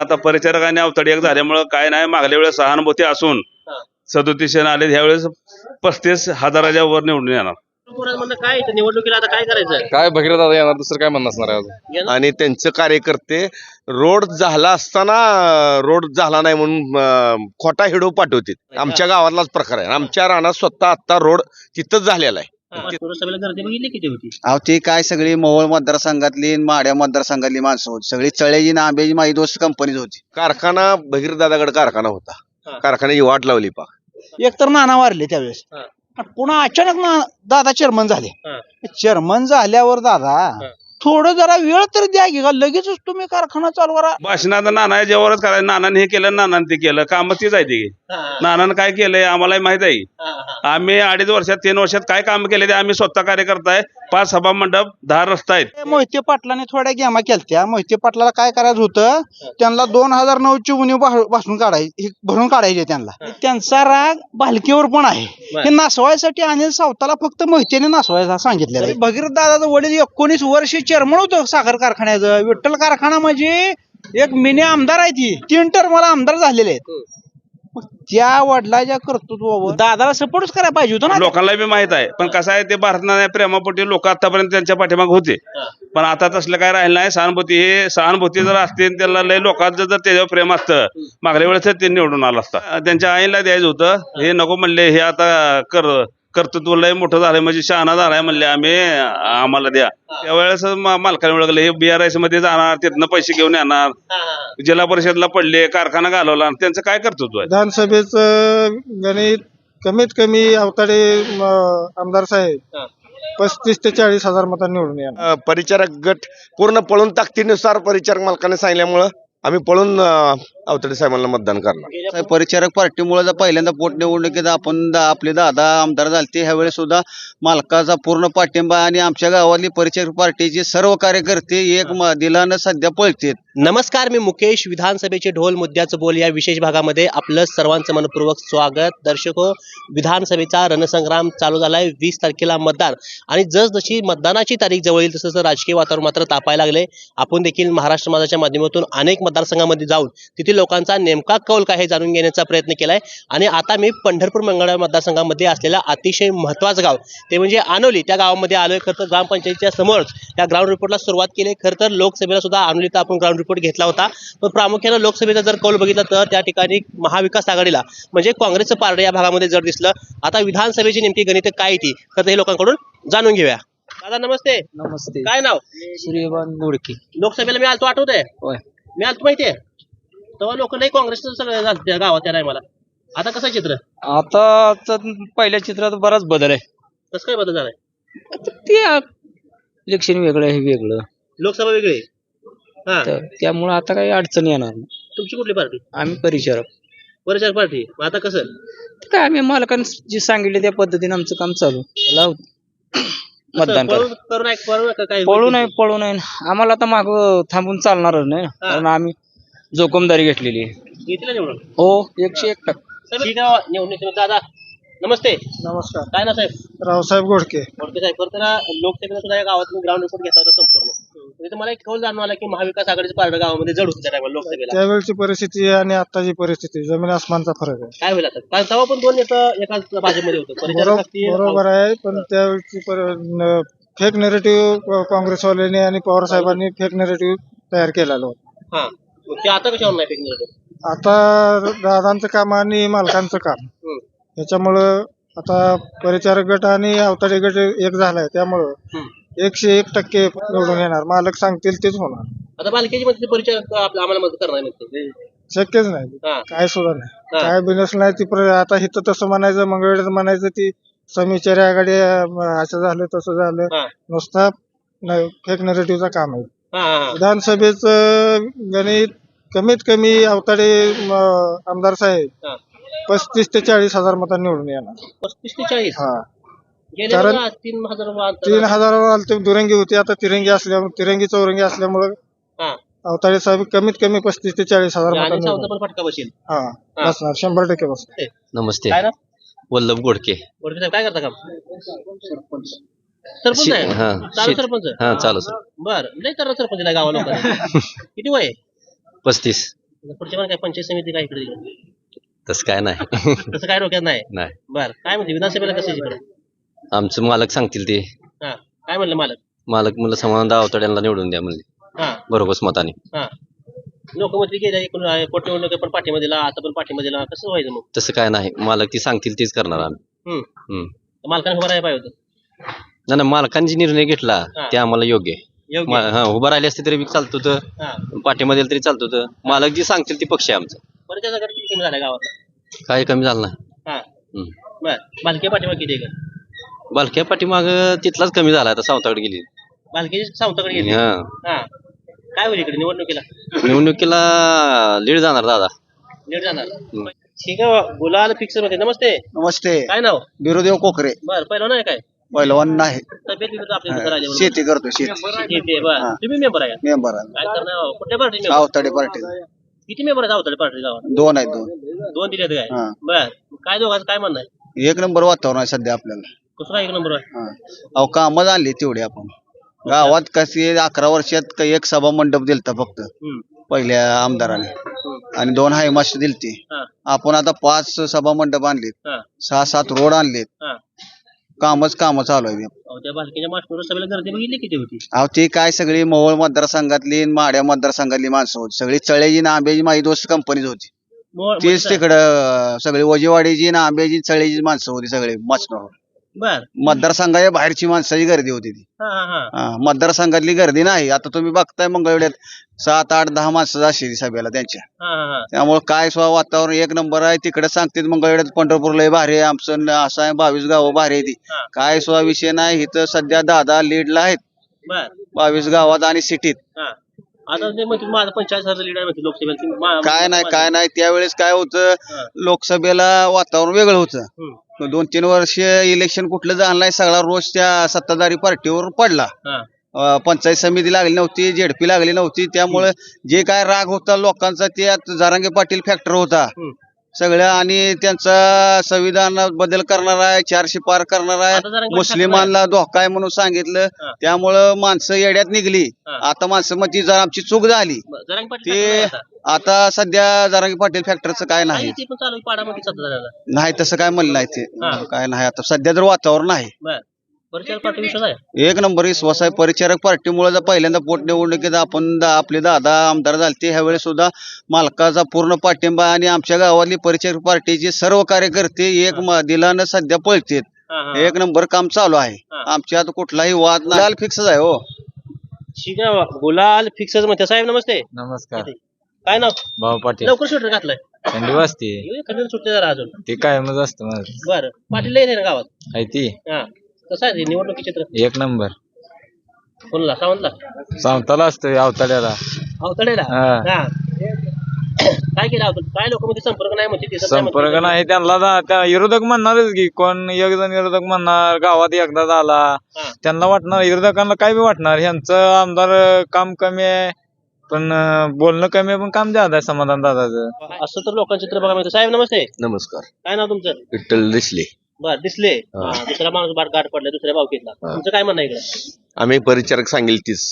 आता परिचारक आणि अवतडी एक झाल्यामुळं काय नाही मागल्या वेळेस सहानुभूती असून हा. सदोतीस आले ह्यावेळेस पस्तीस हजाराच्या वर निवडून येणार. काय इथं निवडणुकीला आता काय करायचं काय भगीरथ दादा येणार दुसरं काय म्हणणं असणार आहे अजून? आणि त्यांचे कार्यकर्ते रोड झाला असताना रोड झाला नाही म्हणून अं, खोटा हिडो पाठवतील. आमच्या गावातलाच प्रकार आहे. आमच्या रानात स्वतः आता रोड तिथंच झालेला आहे. गर्दी बघितली किती होती अहो ती काय सगळी मोहोळ मतदारसंघातली आणि माड्या मतदारसंघातली माणसं होती सगळी चळ्याची ना आंब्याची माझी दोस्त कंपनीच होती कारखाना भगीरदादाकडे कारखाना. होता कारखान्याची वाट लावली पा एक तर नाना वारले त्यावेळेस हा. आणि पुन्हा अचानक ना दादा चेअरमन झाले हा. चेअरमन झाल्यावर दादा. थोडं जरा वेळ तरी द्या की का लगेचच तुम्ही कारखाना चालू करा. भाषणात नाना जेवढच करायचं. नानाने हे केलं नानाने ते केलं. काम तीच आहे ती. नानानं काय केलंय आम्हाला माहीत आहे. आम्ही अडीच वर्षात तीन वर्षात काय काम केले ते आम्ही स्वतः कार्यकर्ता आहे पाच सभा मंडप दहा रस्ता आहेत. मोहिते पाटलाने थोड्या गेमा केलत्या. मोहिते पाटलाला काय करायचं होतं त्यांना दोन हजार नऊ ची उणीव भासून काढायची भरून काढायचे त्यांना. त्यांचा राग भालकीवर पण आहे. हे नासवायसाठी अनिल सावताला फक्त मोहितेने नासवायचा सांगितलेलं आहे. भगीरथ दादाचं वडील एकोणीस वर्ष चेअरमन होतं साखर कारखान्याचं. विठ्ठल कारखाना म्हणजे एक मिनी आमदार आहे ती. तीन टर्मला आमदार झालेले आहेत. मग त्या वडिलाच्या कर्तृत्वावर दादाला सपोर्टच करायला पाहिजे होतं ना. लोकांना बी माहीत आहे. पण कसं आहे ते भारत प्रेमापोटी लोक आतापर्यंत त्यांच्या पाठीमाग होते. पण आता तसलं काय राहिलं नाही. सहानुभूती हे सहानुभूती जर असते त्याला लय लोकांचं जर त्याच्यावर प्रेम असतं मागल्या वेळेस ते निवडून आलं असतं. त्यांच्या आईला द्यायचं होतं. हे नको म्हणले हे आता कर कर्तृत्व लय मोठं झालंय. म्हणजे शहाणा झालाय म्हणले आम्ही आम्हाला द्या. त्यावेळेस मा- मालकाने ओळखलं हे बीआरएसमध्ये जाणार तिथनं पैसे घेऊन येणार. जिल्हा परिषदला पडले कारखाना घालवला त्यांचं काय कर्तृत्व आहे? विधानसभेचं गणित कमीत कमी अवताडे म, आमदार साहेब. पस्तीस ते चाळीस हजार मतांनी निवडून येणार. अं, परिचारक गट पूर्ण पळून ताकदीनुसार परिचारक मालकाने सांगितल्यामुळं आम्ही पळून अं, अवतडे साहेबांना मतदान करणार. गेल्या परिचारक पार्टीमुळे जर पहिल्यांदा पोटनिवडणुकीत आपण दा- आपले दादा आमदार झाले ह्यावेळेस सुद्धा मालकाचा पूर्ण पाठिंबा आणि आमच्या गावातली परिचारक पार्टीचे सर्व कार्यकर्ते एक म- दिलानं सध्या पळतात. नमस्कार मी मुकेश. विधानसभेचे ढोल मुद्द्याचं बोल या विशेष भागामध्ये आपलं सर्वांचं मनपूर्वक स्वागत. दर्शक हो विधानसभेचा रणसंग्राम चालू झालाय वीस तारखेला मतदान. आणि जसजशी मतदानाची तारीख जवळ येईल तसं राजकीय वातावरण मात्र तापायला लागले आपण देखील महाराष्ट्र माझाच्या माध्यमातून अनेक मतदारसंघामध्ये जाऊन तेथील लोकांचा नेमका कौल काय हे जाणून घेण्याचा प्रयत्न केलाय. आणि आता मी पंढरपूर मंगळा मतदारसंघामध्ये असलेला अतिशय महत्वाचं गाव ते म्हणजे आनोली. त्या गावामध्ये आलोय खरं तर ग्रामपंचायतीच्या समोरच. त्या ग्राउंड रिपोर्टला सुरुवात केली. खरं तर लोकसभेला सुद्धा आनोलीत आपण ग्राउंड रिपोर्ट घेतला होता. पण प्रामुख्यानं लोकसभेचा जर कौल बघितला तर त्या ठिकाणी महाविकास आघाडीला म्हणजे काँग्रेसचं पारडं या भागामध्ये जर दिसलं आता विधानसभेची नेमकी गणित काय ती? खरं तर हे लोकांकडून जाणून घेऊया. दादा नमस्ते. नमस्ते. काय नाव? सूर्यभान मोडके. लोकसभेला मी आलतो आठवतंय? होय. मी आलतो माहितीये? तेव्हा लोक नाही काँग्रेसचं सगळं झालं त्या गावात त्या टायमाला आता कसं चित्र? आता तर पहिल्या चित्रात बराच बदल आहे. कसं काय बदल झालाय? आता ते इलेक्शन वेगळं आहे वेगळं. लोकसभा वेगळी आहे. हा. तर त्यामुळे आता काही अडचण येणार नाही. तुमची कुठली पार्टी? आम्ही परिचारक. परिचार पार्टी. मग आता कसं? तर काय आम्ही मालकाने जे सांगितले त्या पद्धतीने आमचं काम चालू. त्याला मतदान करा. पळून करून ऐक- पळून का काय पळू नाही पळू नाही आम्हाला आता माग थांबून चालणारच नाही. कारण आम्ही जोखमदारी घेतलेली आहे. येतील ना निवडून? हो एकशे एक टक्का. ठीक आहे निवडणूक दादा. नमस्ते. नमस्कार. काय ना साहेब? रावसाहेब गोडके. बोलते साहेब परत ना लोकसभेला सुद्धा या गावातून ग्राउंड रिपोर्ट घेतला होता संपूर्ण. तिथे मला एक कौल जाणून आला की महाविकास आघाडीचं पारडं गावामध्ये जड होतं त्या टायमाला लोकसभेला. त्यावेळची परिस्थिती आणि आताची परिस्थिती जमीन आसमानचा फरक आहे. काय होईल आता? कारण तेव्हा पण दोन नेतं एकाच भाजपमध्ये होतं. परिचारक बरोबर असतील, बरोबर आहे पण त्यावेळची फेक नेरेटिव्ह काँग्रेसवाल्यांनी आणि पवार साहेबांनी फेक नेरेटिव्ह तयार केलेलं होतं. हा. मग ते आता कशावर नाही फेकणार आता दादांचं काम आणि मालकांचं काम. याच्यामुळं आता परिचारक गट आणि अवताडे गट एक झालाय त्यामुळं एकशे एक टक्के निवडून येणार. मालक सांगतील तेच होणार. आता बालकेची मध्ये परिचय आम्हाला मदत करणार म्हणते शक्यच नाही. हा. काय सुद्धा नाही. काय बिनस नाही ती प्र- आता इथं तसं म्हणायचं मंगळवेळेत म्हणायचं ती समीचारी आघाडी अं, असं झालं तसं झालं. हा. नुसता फेक नेरेटिव्हचा काम आहे. हा हा. विधानसभेचं गणित कमीत कमी अवताडे आमदार साहेब हा. पस्तीस ते चाळीस हजार मतांनी निवडून येणार. पस्तीस ते चाळीस? हा. कारण- तीन हजार अंतर तीन हजारावर आलते दुरंगी होती आता तिरंगी असल्यामुळे तिरंगी चौरंगी असल्यामुळे हा. अवताडे साहेब कमीत कमी पस्तीस ते चाळीस हजार आणि मतांनी सावता निवडून पण फटका बसेल. हा. बसणार शंभर टक्के बसणार. नमस्ते. काय ना वल्लभ गोडके. बोडके साहेब काय करता काम? सरपंच. शे- आहे? हा, चालू सरपंच हा चालू सर. बर. लय तर सरपंच आहे गावा लोकांना. किती वय आहे? पस्तीस. पुढच्या काय पंचायत समिती काय इकडे तिकडे? तसं काय नाही. तसं काय डोक्यात नाही? नाही. बर. काय म्हणते विधानसभेला कसं आहे इकडे? आमचं मालक सांगतील ते. हा. काय म्हणलं मालक? मालक म्हणलं समाधान दावतड्यांना निवडून द्या म्हणले. हा. बरोबर मताने. हा. लोक म्हणते गेल्या एकूण पोटनिवडणूक पण पाठिंबा दिला आता पण पाठिंबा दिला कसं व्हायचं मग? तसं काय नाही. मालक ती सांगतील तेच करणार आम्ही. हम्म. हम्म. मालकाने उभं राहायला पाहिजे होतं. नाही नाही, मालकांनी जे निर्णय घेतला. ते आम्हाला योग्य आहे. योग्य. मा- हा उभं राहिले असते तरी बी चालत होतं. हा. पाठिंबा दिला तरी चालत होतं. मालक जी सांगतील ती पक्ष आहे आमचा. बरं त्याचा गट किती कमी झाला गावातला? काय कमी झालं नाही. हा. हम्म. बर बालकी किती आहे का बालक्या पाठीमाग तिथलाच कमी झाला आता सावताकडे गेली. बालकी सावताकडे गेली? हा. हा. काय होईल इकडे निवडणुकीला? निवडणुकीला लीड जाणार दादा. नीट जाणार. ठीक आहे गुलाल फिक्सर होते. नमस्ते. नमस्ते. काय नाव? बिरुदेव कोकरे. बर पहिलं नाही काय? पहिलवान नाही तब्येत बिब्येत आपल्या इथं राहिली म्हणून. शेती करतो शेती. शेती आहे, बर. तुम्ही मेंबर आहे का? मेंबर आहे. काय करणार? कुठल्या पार्टी मेंबर? आवताडे पार्टी. किती मेंबर आहेत आवताडे पार्टी गावात? दोन आहेत दोन. दोन दिलेत काय? हा. बर. काय दोघांचं काय म्हणणं आहे? एक नंबर वातावरण आहे सध्या आपल्याला. कसं काय एक नंबर आहे? हा. अहो कामं आणली तेवढी आपण. गावात कशी अकरा वर्षात काही एक सभा मंडप दिलता फक्त. हम्म. पहिल्या आमदाराने. आणि दोन हायमास दिलती. हा. आपण आता पाच सभा मंडप आणलेत. हा. सहा सात रोड आणलेत. हा. कामच काम चालू आहे अहो, त्या बालकीच्या मास्टर सभेला गर्दी बघितली किती होती? अहो ती काय सगळी मोहोळ मतदारसंघातली आणि माड्या मतदारसंघातली माणसं होती. सगळी चळेजी आणि आंब्याची माझी दोस्त कंपनीच होती. तीच तिकडं सगळी वजेवाडीची आणि आंब्याची चळेची माणसं होती सगळे मचनावर बर. मतदारसंघाच्या बाहेरची माणसाची गर्दी होती ती. हा हा हा. हा, मतदारसंघातली गर्दी नाही. आता तुम्ही बघताय मंगळवेड्यात सात आठ दहा माणसं असेल सभेला त्यांच्या. हा हा हा. त्यामुळे काय स्व वातावरण एक नंबर आहे तिकडे सांगते मंगळवेड्यात पंढरपूरला भारी आहे आमचं न- असं आहे बावीस गावं भारी आहे ती. हा. काय स्व विषय नाही इथं सध्या दादा लीडला आहेत. बर. बावीस गावात आणि सिटीत. हा. आता ते म्हणतील माझं पंचायत हजार लीडर म्हणते लोकसभेला. तुम्ही मा- काय नाही काय नाही. त्यावेळेस काय होतं. लोकसभेला वातावरण वेगळं होतं. हम्म. दोन तीन वर्ष इलेक्शन कुठलं झालं नाही सगळा रोज त्या सत्ताधारी पार्टीवर पडला. हा. अं, पंचायत समिती लागली नव्हती झेडपी लागली नव्हती. त्यामुळे जे काय राग होता लोकांचा त्यात जारांगे पाटील फॅक्टर होता. हम्म. सगळं आणि त्यांचा संविधान बदल करणार आहे चारशे पार करणार आहे. मुस्लिमांना धोका आहे म्हणून सांगितलं. त्यामुळं माणसं येड्यात निघली. आता माणसं मग ती जरा आमची चूक झाली. ते आता? सध्या जारांगे पाटील फॅक्टरचं काय नाही नाही, तसं काय म्हणलं नाही ते. काय नाही आता सध्या तर वातावरण आहे. पार्टी आहे? एक नंबर विश्वास आहे. परिचारक पार्टीमुळे जर पहिल्यांदा पोटनिवडणुकीत आपण दा- आपले दादा आमदार झाले ह्यावेळेस सुद्धा मालकाचा पूर्ण पाठिंबा आणि आमच्या गावातली परिचारक पार्टीचे सर्व कार्यकर्ते एक म- दिलानं सध्या पळतेत हा, हा. एक नंबर काम चालू आहे. हा. आमच्यात कुठलाही वाद नाही. फिक्सच आहे हो. ठीक आहे गुलाल फिक्सच म्हणते. साहेब नमस्ते. नमस्कार. काय नाव? भाऊ पाटील. लवकर स्वेटर घातलाय. थंडी वाजते. खंडन सुटते जरा अजून. ते कायमच असतं माझं. बर. पाटील ना गावात. आहे ती. हा. कसं आहे ते चित्र एक नंबर. कोणला? सावंतला? सावताला असतो अवताड्याला. अवतडेला हा. हा काय केलं अवतड काय लोक मध्ये संपर्क नाही म्हणते दिसत नाही संपर्क म्हणते. नाही त्यांना जा- त्या विरोधक म्हणणारच की कोण एक जण विरोधक म्हणणार गावात एकदा झाला. हा. त्यांना वाटणार विरोधकांना काय बी वाटणार ह्यांचं आमदार अं, काम कमी आहे पण अं, बोलणं कमी आहे पण काम जादा आहे समाधान दादाचं. असं तर लोकांचं चित्र बघा साहेब नमस्ते. नमस्कार. काय नाव तुमचं? विठ्ठल दिसले बर दिसले. हा, दुसरा माणूस बाट गाठ पडलाय दुसऱ्या भावकीतला तुमचं काय म्हणणं आहे इकडे? आम्ही परिचारक सांगेल तीच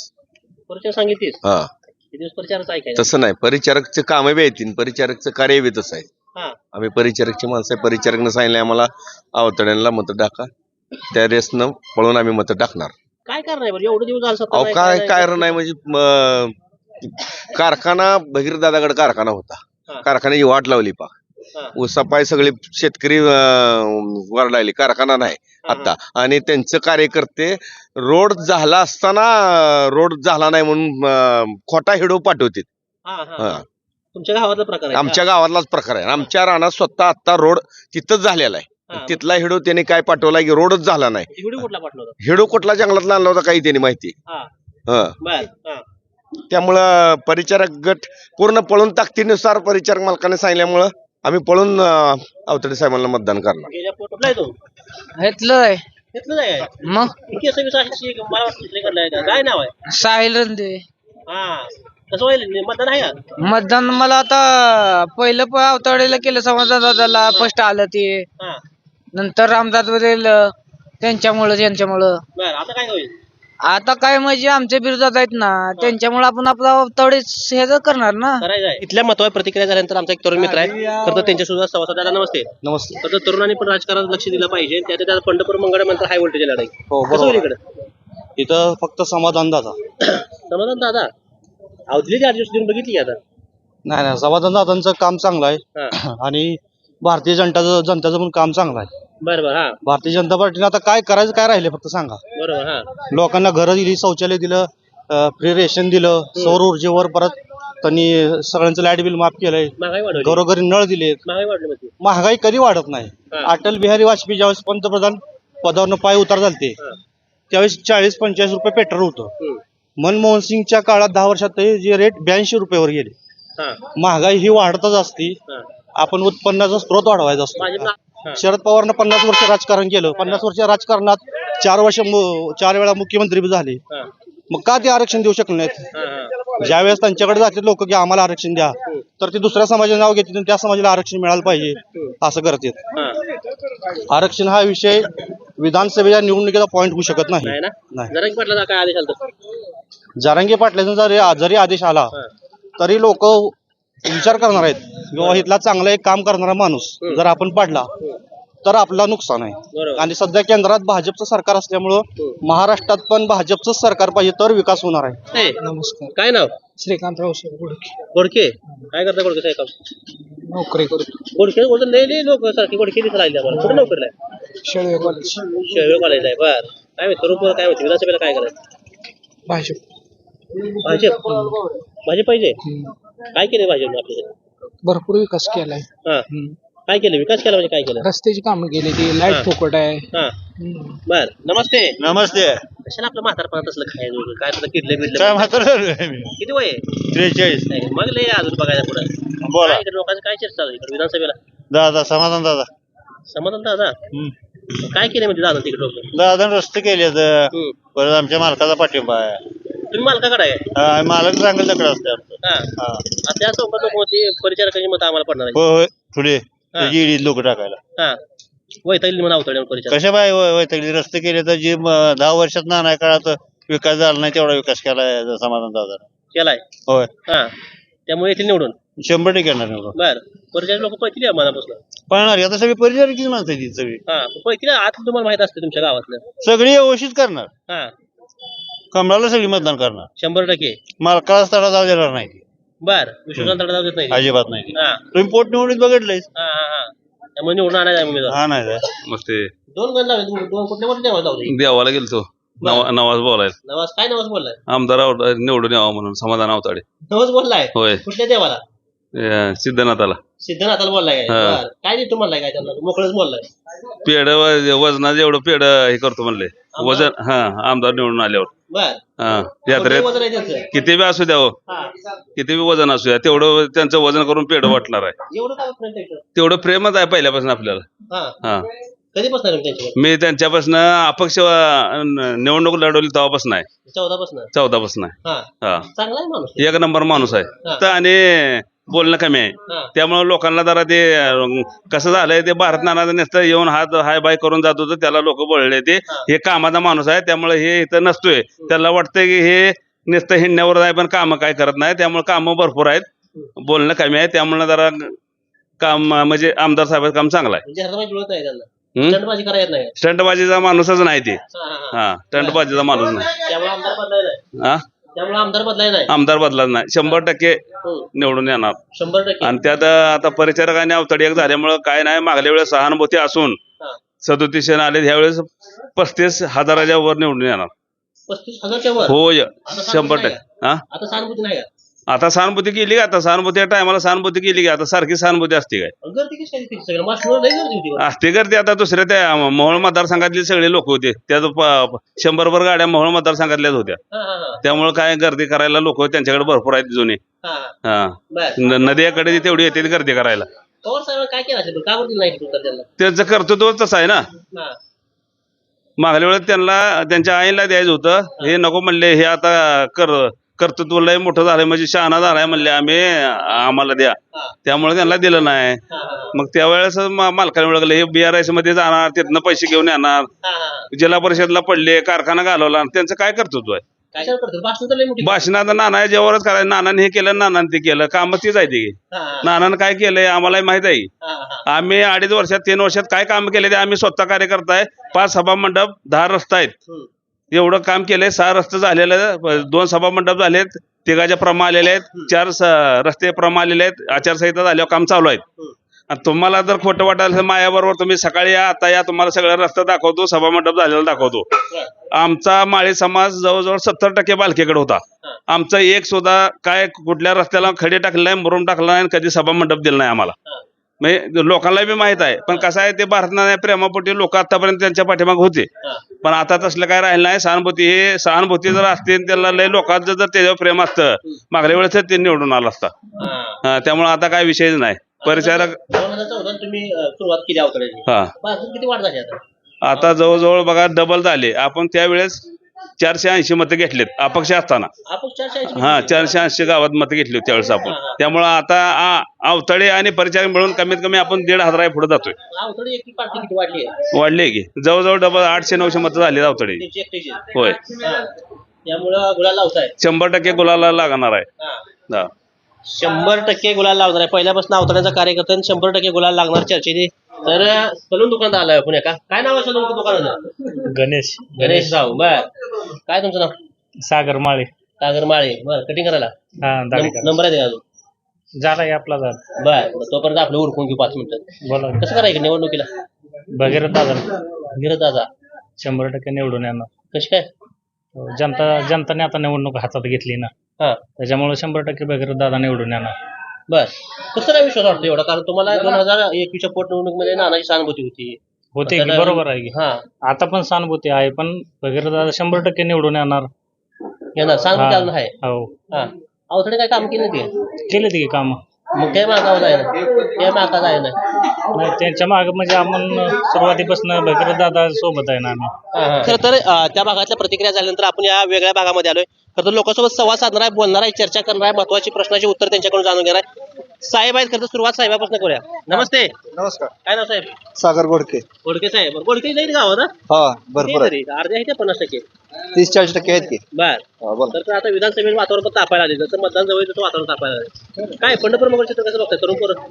परिचय सांगितलीस? हा. किती दिवस परिचारच ऐकायचं तसं नाही परिचारकचे काम बी येतील परिचारकचं कार्य बी तसं आहे. हा. आम्ही परिचारकची माणसं आहे परिचारकनं सांगितलं आम्हाला अवतड्यांना मत टाका. त्या रेसनं पळून आम्ही मत टाकणार. काय करणार आहे बरं? एवढं दिवस झालं सत्ता अहो नाही, काय नाही. कारण नाही म्हणजे म, कारखाना भगीर दादाकडे कारखाना हा. होता कारखान्याची वाट लावली पा. उसापाय सगळे शेतकरी वरडायले कारखाना नाही आता. आणि त्यांचं कार्यकर्ते रोड झाला असताना रोड झाला नाही म्हणून खोटा हिडो पाठवते. तुमच्या गावातला प्रकार आहे आमच्या गावातलाच प्रकार आहे. आमच्या रानात स्वतः आता रोड तिथंच झालेला. आहे. तिथला हिडो त्याने काय पाठवला की रोडच झाला नाही. हिडो कुठला जंगलात आणला होता काही त्यांनी माहिती. त्यामुळं परिचारक गट पूर्ण पळून ताकदीनुसार परिचारक मालकाने सांगितल्यामुळं आम्ही पळून अवतडे साहेबांना मतदान करणार. गेल्या कुठला आहे तो? घेतलं आहे. घेतलं आहे? मग? केस वीस अशी मला वाटतं दुसरीकडलं आहे का? काय नाव आहे? साहिल रंदे हा. कसं होईल? मतदान आहे का? मतदान मला आता पहिलं प- अवताडेला केलं समाजा दादाला फर्स्ट आलं ते. हा. नंतर रामदास बरेल त्यांच्यामुळं त्यांच्यामुळं बर आता काय होईल? आता काय म्हणजे आमच्या विरोधात आहेत ना त्यांच्यामुळे आपण आपला तेवढेच हे जर करणार ना. करायचं आहे इथल्या महत्त्वाच्या प्रतिक्रिया झाल्यानंतर आमचा एक तरुण मित्र आहे. तर तो त्यांच्या सुद्धा संवाद. दादा नमस्ते. नमस्ते. तर तरुणांनी पण राजकारणात लक्ष दिलं पाहिजे. त्यात त्यात पंढरपूर मंगळानंतर हाय व्होल्टेज लढाई. हो कसं होईल इकडे? इथं फक्त समाधान दादा. समाधान दादा? अवधली आठ दिवस देऊन बघितली आता? नाही नाही समाधान दादांचं काम चांगलं आहे. हा. आणि भारतीय जनता जनताचं पण काम चांगलं आहे. बरं बरं हा. भारतीय जनता पार्टीने आता काय करायचं काय राहिले फक्त सांगा. बरोबर हा. लोकांना घरं दिली शौचालय दिलं फ्री रेशन दिलं सौर ऊर्जेवर परत त्यांनी सगळ्यांचं लाइट बिल माफ केलंय. महागाई वाढवली. घरोघरी नळ दिले महागाई वाढली म्हणजे? महागाई कधी वाढत नाही. हा. अटल बिहारी वाजपेयी ज्यावेळेस पंतप्रधान पदावरनं पाय उतार झालते हा. त्यावेळेस चाळीस पंचेचाळीस रुपये पेट्रोल होतं. हम्म. मनमोहन सिंगच्या काळात दहा वर्षात जे रेट ब्याऐंशी रुपयावर गेले. हा. महागाई ही वाढतच असती. हा. आपण उत्पन्नाचा स्रोत वाढवायचा असतो. शरद पवारनं पन्नास वर्ष राजकारण केलं. पन्नास वर्ष राजकारणात चार वर्ष चार वेळा मुख्यमंत्री झाले. मग का ते आरक्षण देऊ शकले नाहीत? ज्यावेळेस त्यांच्याकडे जाते लोक की आम्हाला आरक्षण द्या तर ते दुसऱ्या समाजाचे नाव घेतील त्या समाजाला आरक्षण मिळालं पाहिजे असं करतात आरक्षण हा विषय विधानसभेच्या निवडणुकीचा पॉईंट होऊ शकत नाही. जारांगी पाटलाचा जरी आदेश आला. तरी लोक विचार करणार आहेत. किंवा इथला चांगला एक काम करणारा माणूस जर आपण पाडला तर आपला नुकसान आहे. आणि सध्या केंद्रात भाजपचं सरकार असल्यामुळं महाराष्ट्रात पण भाजपचं सरकार पाहिजे तर विकास होणार आहे. हे, नमस्कार. काय नाव? श्रीकांत गुडके. गोडके. काय करता गोडके साहेब? नोकरी करतो. गोडके बोलतो लय लय लोक सारखे गोडके दिसायला लागले आम्हाला. कुठे नोकरीला आहे शेळवे कॉलेज शेळवे कॉलेज आहे बर. काय माहिती तरुण काय माहिती विधानसभेला काय करायचं? भाजप. भाजप. भाजप पाहिजे? काय केले भाजपने आपल्याकडे भरपूर विकास केलाय. हा. काय केलं? विकास केला म्हणजे काय केलं? रस्त्याची कामं केली ती हा. लाइट फुकट आहे. हा. बर. नमस्ते. नमस्ते. कशाला आपलं म्हातारपणात असलं खायचं वगैरे? काय तुला किडले बिडले काय म्हातारं किती वय आहे? त्रेचाळीस. नाही, मग लय अजून बघायला पुढे. बोला. लोकांचं काय चर्चा चालू आहे इकडे विधानसभेला. दादा समाधान दादा. समाधान दादा? काय केले म्हणजे दादा तिकडे लोक? दादा रस्ते केले हम्म. परत आमच्या मालकाचा पाठिंबा आहे. तुम्ही मालकाकडे आहे? हा, मालक चांगलं तकडे असते आमचं. हा. हा. आता त्या चौकात लोक होती परिचारकाची मत आम्हाला पडणार आहे होय होय पुढे. हा. लोक टाकायला. हा. वैतागली म्हणून परिचार कशा बाय वैतगली? रस्ते केले तर जी म, दहा वर्षात नाना काळात विकास झाला नाही तेवढा विकास केलाय समाधान दादा. केलाय? होय. हा. त्यामुळे येथील निवडून? शंभर टक्के येणार निवडून. बर. परिचार लोक पळतील या मनापासून? पळणार आता सगळी परिचारकीच माणसं आहेत सगळी. हा पळतील. आता तुम्हाला माहीत असते तुमच्या गावातलं. सगळी व्यवस्थित करणार. हा. कमळाला सगळी मतदान करणार. शंभर टक्के. मालकाला तडा जाऊ देणार नाही. बर. विश्वनाथ तडा जाऊ देत नाही अजिबात नाही ती. हा. तुम्ही पोट निवडणूक बघितलंय हा हा हा. त्यामुळे निवडून आणायचं आहे उमेदवार. हा नाही. मग ते दोन गण लावले तुम्ही. दोन कुठल्या कुठल्या देवाला लावले? देवाला गेलतो. नवा नवाज बोलायला नवाज काय नवाज बोललाय? आमदार निवडून यावं म्हणून समाधान अवताडे नवाज बोललाय? होय. कुठल्या देवाला? अं, सिद्धनाथाला. सिद्धनाथाला बोललाय काय? हा. बरं. काय देतो म्हणलाय काय त्यांना? मोकळच बोललाय. पेड वजनाचं एवढं पेड हे करतो म्हणले. वजन हा आमदार निवडून आल्यावर. बर. हा कोणतं यात्रेत वजन आहे त्यांचं? किती बी असू द्या हो. हा. किती बी वजन असू द्या तेवढं त्यांचं वजन करून पेड वाटणार आहे. एवढं काय तेवढं प्रेमच आहे पहिल्यापासून आपल्याला. हा. हा. कधी बसणार त्यांच्यावर मी त्यांच्यापासून अपक्ष अं, निवडणूक लढवली तेव्हापासून आहे. चौदा बसणार चौदा पासून आहे. हा. हा. चांगला आहे माणूस. एक नंबर माणूस आहे. तर आणि बोलणं कमी आहे. त्यामुळे लोकांना जरा ते अं, कसं झालंय ते भारत नानाचं नुसतं येऊन हात हाय बाय करून जात होतं त्याला लोक बोलले ते. हे. कामाचा माणूस आहे त्यामुळे हे इथं नसतोय. त्याला वाटतंय की हे नुसतं हिंडण्यावर आहे पण कामं काय करत नाही त्यामुळे कामं भरपूर आहेत. बोलणं कमी आहे त्यामुळे जरा काम म्हणजे आमदार साहेबांचं काम चांगलं आहे. म्हणजे हरदमाई जुळत नाही त्यांना. हम्म? स्टंटबाजी करायला येत नाही. स्टंटबाजीचा माणूसच नाही ते. हा, हा, हा. हा स्टंटबाजीचा माणूस नाही. त्यामुळे आमदार बदलाय नाही हा? त्यामुळे आमदार बदलाय नाही. आमदार बदला नाही. शंभर टक्के. निवडून येणार. शंभर टक्के. आणि त्यात आता परिचारक आणि अवतडी एक झाल्यामुळं काय नाही मागल्या वेळेस सहानुभूती असून हा. सदोतीस आले ह्यावेळेस पस्तीस हजाराच्या वर निवडून येणार. पस्तीस हजारच्या वर? होय. शंभर टक्के. हा? आता सहानुभूती नाही का? आता सहानुभूती केली का? आता सहानुभूती टायमाला सहानुभूती केली का आता सारखी सहानुभूती असते काय? गर्दी कशी तिथे सगळं गर्दी होती. असते करते आता दुसऱ्या त्या मोहोळ मतदारसंघातले सगळे लोक होते. त्यात प- शंभरभर गाड्या मोहोळ मतदारसंघातल्याच होत्या. हा हा हा. त्यामुळे काय गर्दी करायला लोक त्यांच्याकडे भरपूर आहेत जुने. हा. हा. बर. न- नदीकडे तेवढी येते गर्दी करायला. पवार साहेब काय केलं असेल? का बरं नाही उत्तर त्यांना? त्याचं कर्तृत्व तसं आहे ना. हा. मागल्या वेळेस त्यांना त्यांच्या आईला द्यायचं होतं. हे नको म्हणले हे आता कर कर्तृत्व लय मोठं झालंय. म्हणजे शहाणा झालाय म्हणले आम्ही आम्हाला द्या. त्यामुळे त्यांना दिलं नाही. मग त्यावेळेस मालकाने ओळखलं हे बीआरएसमध्ये जाणार तिथनं पैसे घेऊन येणार. जिल्हा परिषदला पडले कारखाना घालवला त्यांचं काय कर्तृत्व आहे? भाषण नाना जेवरच करायचं नानाने हे केलं नानाने ते केलं. काम तीच आहे ती. नानानं काय केलंय आम्हाला माहीत आहे. आम्ही अडीच वर्षात तीन वर्षात काय काम केले ते आम्ही स्वतः कार्यकर्ता आहे. पाच सभा मंडप दहा रस्ता आहेत. एवढं काम केलंय सहा रस्ते झालेले दोन सभा मंडप झालेत तिघाच्या प्रमा आलेले आहेत चार रस्ते प्रमा आलेले आहेत आचारसंहिता झाल्यावर काम चालू आहेत. आणि तुम्हाला जर खोटं वाटायला माझ्याबरोबर तुम्ही सकाळी या आता या तुम्हाला सगळं रस्ता दाखवतो सभा मंडप झालेला दाखवतो. आमचा माळी समाज जवळजवळ सत्तर टक्के बालकेकडे होता. आमचं एक सुद्धा काय कुठल्या रस्त्याला खडे टाकले नाही मुरुम टाकला नाही कधी सभा मंडप दिला नाही आम्हाला. म्हणजे लोकांना बी माहीत आहे. पण कसं आहे ते भारत प्रेमापोटी लोक आतापर्यंत त्यांच्या पाठीमागे होते. पण आता तसलं काय राहिलं नाही. सहानुभूती हे सहानुभूती जर असते त्याला लय लोकांचं जर त्याच्यावर प्रेम असतं मागल्या वेळेस ते निवडून आलं असता. हा. त्यामुळे आता काय विषयच नाही. परिचारक दोन हजार चौदा तुम्ही अं, सुरुवात केली अवतड्याची हा. अजून किती वाढ झाली आता? आता जवळजवळ बघा डबल झाले. आपण त्यावेळेस चारशे ऐंशी मतं घेतलेत अपक्ष असताना. चारशे हा चारशे ऐंशी गावात मतं घेतली होती त्यावेळेस आपण. त्यामुळं आता आ- अवतडे आणि परिचारक मिळून कमीत कमी आपण दीड हजारा पुढे जातोय. अवतडे एकटी पार्टी किती वाढली आहे? वाढले की. जवळजवळ डबल आठशे नऊशे मतं झाली एकटीची होय. हा. त्यामुळं गुलाल लावताय. शंभर टक्के गुलाला लागणार आहे. हा. हा. शंभर टक्के गुलाल लागणार आहे. पहिल्यापासून अवतड्याचा कार्यकर्ता आणि शंभर टक्के गुलाल लागणार चर्चेने. तर सलून दुकानदार आलाय पुण्या का काय नाव आहे सलून दुकानाचं? गणेश. गणेश राव बर. काय तुमचं नाव? सागर माळे. सागर माळे. बर कटिंग करायला. हा नंब- नंबर आहे का अजून? झाला आपला झाला बर तोपर्यंत आपलं उरकून घेऊ पाच मिनिटात बोला. कसं करायचं निवडणुकीला? भगीरथ दादा. गिरत दादा. शंभर टक्के निवडून येणार. कशी काय? जनता जनताने आता निवडणूक हातात घेतली ना. हा. त्याच्यामुळे शंभर टक्के भगीरथ दादा निवडून येणार. बर कसं काय विश्वास वाटतो एवढा कारण तुम्हाला दोन हजार एकवीसच्या पोटनिवडणुकीमध्ये नानाची सहानुभूती होती. होते की बरोबर आहे की. हा. आता पण सहानुभूती आहे पण भगीरथ दादा शंभर टक्के निवडून येणार. येणार. सहानुभूती. अजून आहे. हो. हा. अवथडे काय काम केलं ते? केले ते काम. मग ते मागावर जाय ना ते मागा जाय ना नाही त्यांच्या मागे म्हणजे आपण सुरुवातीपासून भगीरथ दादा सोबत आहे ना आम्ही. खरं तर अं, त्या भागातल्या प्रतिक्रिया झाल्यानंतर आपण या वेगळ्या भागामध्ये आलोय. खरं तर लोकांसोबत संवाद साधणार आहे बोलणार आहे चर्चा करणार आहे महत्वाची प्रश्नाची उत्तर त्यांच्याकडून जाणून घेणार आहे. साहेब आहेत खरं तर सुरुवात साहेबापासून करूया. नमस्ते. नमस्कार. काय नाव साहेब? सागर गोडके. गोडके साहेब. गोडके जाईल गावात हा? हा किती तरी? अर्धे आहे ते पन्नास टक्के? तीस चाळीस टक्के आहेत की. बर. बोला. तर आता विधानसभेत वातावरण पण तापायला आले जसं मतदान जवळ येतं तसं वातावरण तापायला आले काय पंढरपूर मगर चित्र कसं बघताय? तरुण पोरं?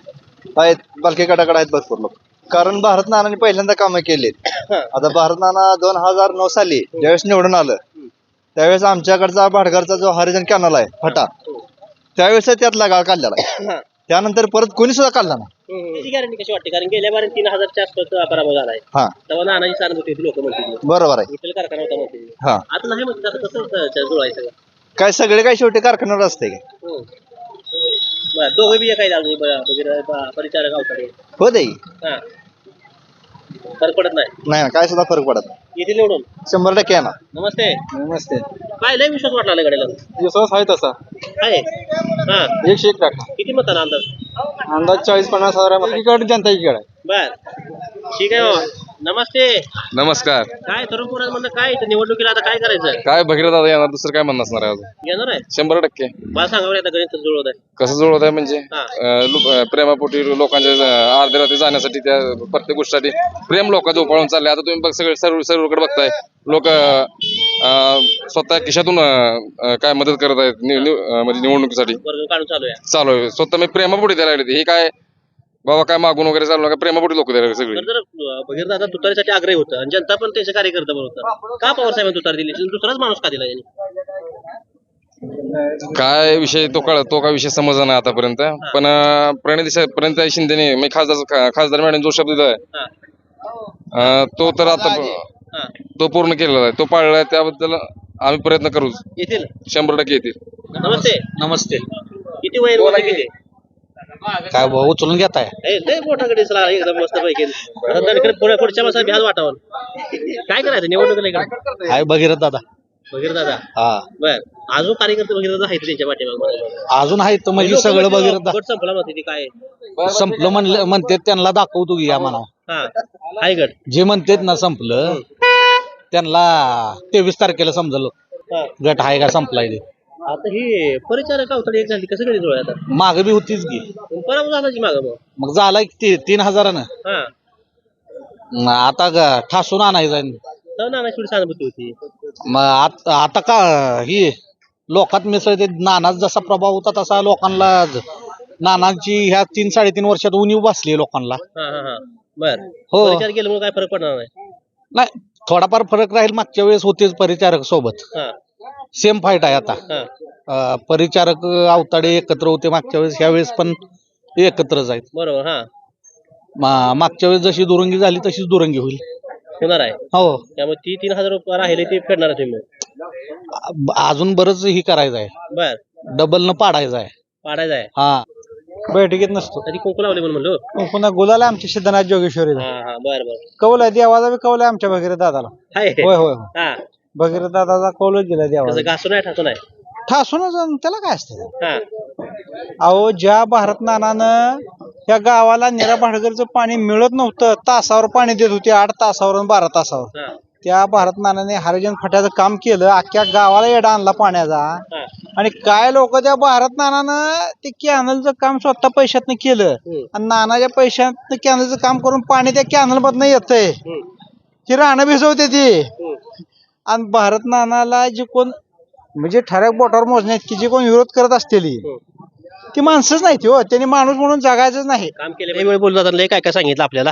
आहेत. बालके गटाकडे आहेत भरपूर लोक. कारण भारत नानाने पहिल्यांदा कामं केलीत. आता भारत नाना दोन हजार नऊ साली ज्यावेळेस निवडून आलं त्यावेळेस आमच्याकडचा भाटघरचा जो हरिजन कॅनल आहे फटा त्यावेळेस त्यातला गाळ काढलेला आहे. त्यानंतर परत कोणी सुद्धा काढला नाही. त्याची गॅरंटी कशी वाटते? कारण गेल्या बारे तीन हजारच्या आसपास पराभव झालाय. हा. तेव्हा नानाची सहानुभूती होती लोक म्हणतील बरोबर आहे. विठ्ठल कारखाना होता म्हणतील हा. आता नाही म्हणतात आता कसं क- जुळवायचं सगळं? काय सगळे काय शेवटी कारखान्यावर असते काय हम्म. बरं दोघं बी काय अजून ब- वगैरे ब- परिचारक अवतडे होते हा. फरक पडत नाही. नाही ना काय सुद्धा फरक पडत नाही. येथे निवडून? शंभर टक्के येणार. नमस्ते. नमस्ते. काय लय विश्वास वाटला गड्याला? विश्वास आहे तसा. काय हा. एकशे एक टक्का किती मतांना अंदाज? अंदाज चाळीस पन्नास हजार जनता आहे. बर. ठीक आहे बाबा नमस्ते. नमस्कार. काय तरुण म्हणणं काय इथं निवडणुकीला आता काय करायचं? काय भगीरथ दादा येणार दुसरं काय म्हणणार नसणार आहे अजून? येणार आहे? शंभर टक्के. मला सांगा बरं आता गणित जुळवत आहे. कसं जुळवत आहे म्हणजे? हा. अं, लो- अं, प्रेमापोटी लोकांच्या अं, अर्ध्या रात्री जाण्यासाठी त्या प्रत्येक गोष्टीसाठी. प्रेम लोकांचं उपाळून चालले आता तुम्ही बघ सगळे सर्व सर्वकडे बघताय. लोक स्वतः खिशातून अं, अं, काय मदत करत आहेत नि- नि- अं, म्हणजे निवडणुकीसाठी. वर्ग काढून चालू आहे चालू आहे. स्वतः मी प्रेमापोटी द्यायला लागले हे काय बाबा काय मागून वगैरे चालू नका प्रेमापोटी लोक द्यायला सगळे. तर जर भगीर दादा तुतारीसाठी आग्रही होतं. आणि जनता पण त्यांचे कार्यकर्ता पण होतं. का पवार साहेबांनी तुतार दिली? दुसराच माणूस का दिला यांनी? काय विषय तो कळ तो काय विषय समजला नाही आतापर्यंत पण प्रणिती प्रणिता शिंदेने मी खासदार खासदार मॅडम जो शब्द दिलाय. हा. अं, तो तर आता हा. तो पूर्ण केलेला आहे. तो पाळला आहे त्याबद्दल आम्ही प्रयत्न करू येतील? शंभर टक्के येतील. नमस्ते. नमस्ते. किती वय आहे? किती? काय भाऊ उचलून घेताय? ए, लय एकदम मस्त पैकी पुढे पुढच्या माणसाला वाटावं. काय करायचं निवडणुकीला इकडे? हाय भगीरथ दादा. भगीर दादा? हा. बर. अजून कार्यकर्ते भगीर दादा आहेत त्यांच्या पाठीमागे. अजून आहे तर म्हणजे सगळं भगीरथ गट संपला काय? संपलं म्हणलं म्हणते त्यांना दाखवतो की या म्हणा हा. गट. जे म्हणतेत ना संपलं त्यांना तेवीस तारखेला समजलं. हा. गट आहे का संपलाय ते? आता ही परिचारक अवतडे एक झाली. कसं आता? माग बी होतीच की. की मागं मग? मग झाला की ते तीन हजारानं. हा. मग आता ग- ठासून आणायचं तर नानाची सहानुभूती होती. मग आत- आता का ही लोकात मिसळते नानाच जसा प्रभाव होता तसा लोकांना ज- नानांची ह्या तीन साडेतीन वर्षात उणीव बसली लोकांना. हा हा हा. बर. हो. परिचार केल्यामुळे काय फरक पडणार नाही? नाही थोडाफार फरक राहील मागच्या वेळेस होतेच परिचारक सोबत. हा. सेम फाईट आहे आता. अं, परिचारक अवताडे एकत्र होते मागच्या वेळेस. ह्या वेळेस पण एकत्रच आहेत. बरोबर हा. मा- मागच्या वेळेस जशी दुरंगी झाली तशीच दुरंगी होईल. होणार आहे. हो. त्यामुळे ती तीन हजार रुपये राहिले ते फेडणार आहे तुम्ही. अजून बरंच ही करायचं आहे. बर. डबल न पाडायचं आहे. पाडायचं आहे. हा. बैठकीत नसतो. कधी कुंकू लावले म्हणून म्हणलो. पुन्हा गुलाला आमच्या सिद्धनाथ जोगेश्वरी हा हा बर बर. कौल आहे देवाचा बी कौल आहे आमच्या भगीरथ दादाला. हाय होय होय. हा. भगीरथ दादाचा कौलच दिला देवाला त्याचं घासून आहे ठासून आहे? ठासूनच आणि त्याला काय असतं हा. अहो ज्या भारत नानानं या गावाला निरा भाडगरचं पाणी मिळत नव्हतं तासावर पाणी देत होते आठ तासावर आणि बारा तासावर. हा. त्या भारत नानाने हरिजन फट्याचं काम केलं अख्ख्या गावाला येडा आणला पाण्याचा. हा. आणि काय लोक त्या भारत नानानं ते कॅनलचं काम स्वतः पैशातनं केलं. हम्म. आणि नानाच्या पैशातनं कॅनलचं काम करून पाणी त्या कॅनल मधनं येतंय. हम्म. ती रानं भिजवते ती. हम्म. आणि भारत नानाला जे कोण म्हणजे ठराविक बोटावर मोजण्यात की जे कोण विरोध करत असतील ती माणसंच नाही ती हो. त्यांनी माणूस म्हणून जगायचंच नाही. काम केले वेळ बोलला लय काय काय सांगितलं आपल्याला?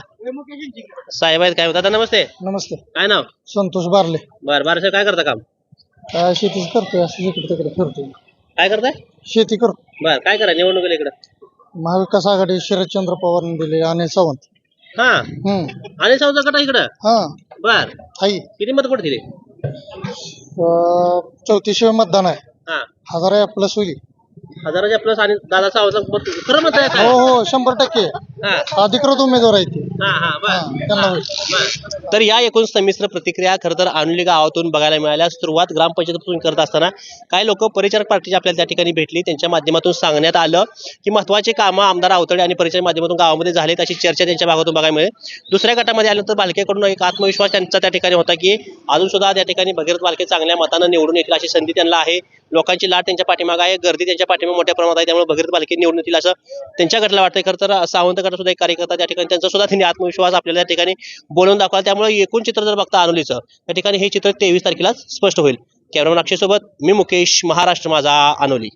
साहेब आहेत काय दादा नमस्ते. नमस्ते. काय नाव? संतोष बारले. बर बार. काय करता काम? काय शेतीच करतोय असं इकडे तिकडे फिरतोय. काय करताय? शेती करतो. बर काय करा? निवडणुकीला इकडं. महाविकास आघाडी शरदचंद्र पवारांनी दिले अनिल सावंत. हा. हम्म. आणि कटा इकडं? हा. बर. हाई. किती मत पडतील? चौतीसशे मतदान आहे. हा. हजार आहे प्लस होईल. हजाराच्या प्लस आणि दादा सावजा मत खरं मत आहे हो हो शंभर टक्के. हा. अधिकृत उमेदवार आहे ते. हा हा तर या एकूण संमिश्र प्रतिक्रिया खरं तर आणली गावातून बघायला मिळाल्या. सुरुवात ग्रामपंचायतीपासून करत असताना काही लोक परिचारक पार्टीची आपल्याला त्या ठिकाणी भेटली. त्यांच्या माध्यमातून सांगण्यात आलं की महत्त्वाचे कामं आमदार अवतडे आणि परिचय माध्यमातून गावामध्ये झालेत अशी चर्चा त्यांच्या भागातून बघायला मिळेल. दुसऱ्या गटामध्ये आल्यानंतर बालकेकडून एक आत्मविश्वास त्यांचा त्या ठिकाणी होता की अजून सुद्धा त्या ठिकाणी भगीरथ बालके चांगल्या मतानं निवडून येतील अशी संधी त्यांना आहे. लोकांची लाट त्यांच्या पाठीमागे आहे गर्दी त्यांच्या पाठीमागे मोठ्या प्रमाणात आहे त्यामुळे भगीरथ पालखी निवडून येतील असं त्यांच्या गटला वाटतंय. खरं तर सावंत गटात सुद्धा एक कार्यकर्ता त्या ठिकाणी त्यांचा सुद्धा त्यांनी आत्मविश्वास आपल्याला त्या ठिकाणी बोलून दाखवा त्यामुळे एकूण चित्र जर बघता आनोलीचं त्या ठिकाणी हे चित्र तेवीस तारखेला स्पष्ट होईल. कॅमेरामन अक्षयसोबत मी मुकेश महाराष्ट्र माझा आनोली